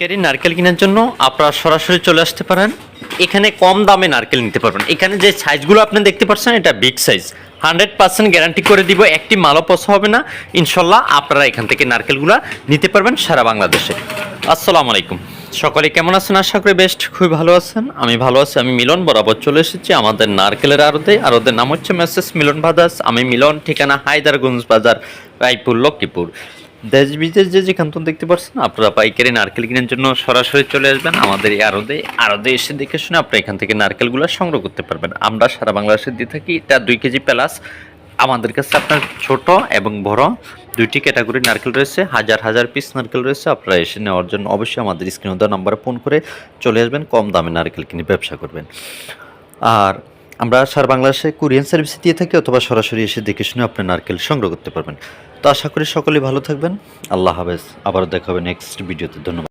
Carry নারকেল কেনার জন্য আপনারা সরাসরি চলে আসতে পারেন। এখানে কম দামে নারকেল নিতে পারবেন। এখানে যে সাইজগুলো আপনি দেখতে পাচ্ছেন, এটা big size hundred percent guarantee করে দিব, একটি মালও পচা হবে না। ইনশাল্লাহ আপনারা এখান থেকে নারকেলগুলো নিতে পারবেন সারা বাংলাদেশে। আসসালামু আলাইকুম। সকলে কেমন আছেন? আশা করি বেস্ট খুবই ভালো আছেন। আমি ভালো আছি। আমি মিলন বরাবর চলে এসেছি আমাদের নারকেলের আড়তে। আর ওদের নাম হচ্ছে মেসেস মিলন বাদাস আমি মিলন, ঠিকানা হায়দারগঞ্জ বাজার, রায়পুর, লক্ষ্মীপুর। দেশ বিদেশ যে যেখান থেকে দেখতে পাচ্ছেন আপনারা পাইকারি নারকেল কেনার জন্য সরাসরি চলে আসবেন আমাদের এই আরদে আরদে এসে দেখে শুনে আপনারা এখান থেকে নারকেলগুলো সংগ্রহ করতে পারবেন। আমরা সারা বাংলাদেশে দিয়ে থাকি এটা দুই কেজি প্লাস। আমাদের কাছে আপনার ছোট এবং বড় দুইটি ক্যাটাগরি নারকেল রয়েছে, হাজার হাজার পিস নারকেল রয়েছে। আপনারা এসে নেওয়ার জন্য অবশ্যই আমাদের স্ক্রিনে দেওয়া নাম্বারে ফোন করে চলে আসবেন, কম দামে নারকেল কিনে ব্যবসা করবেন। আর আমরা সারা বাংলাদেশে কুরিয়ান সার্ভিস দিয়ে থাকি অথবা সরাসরি এসে দেখে শুনে আপনি নারকেল সংগ্রহ করতে পারবেন। তো আশা করি সকলেই ভালো থাকবেন। আল্লাহ হাফেজ। আবার দেখা হবে নেক্সট ভিডিওতে। ধন্যবাদ।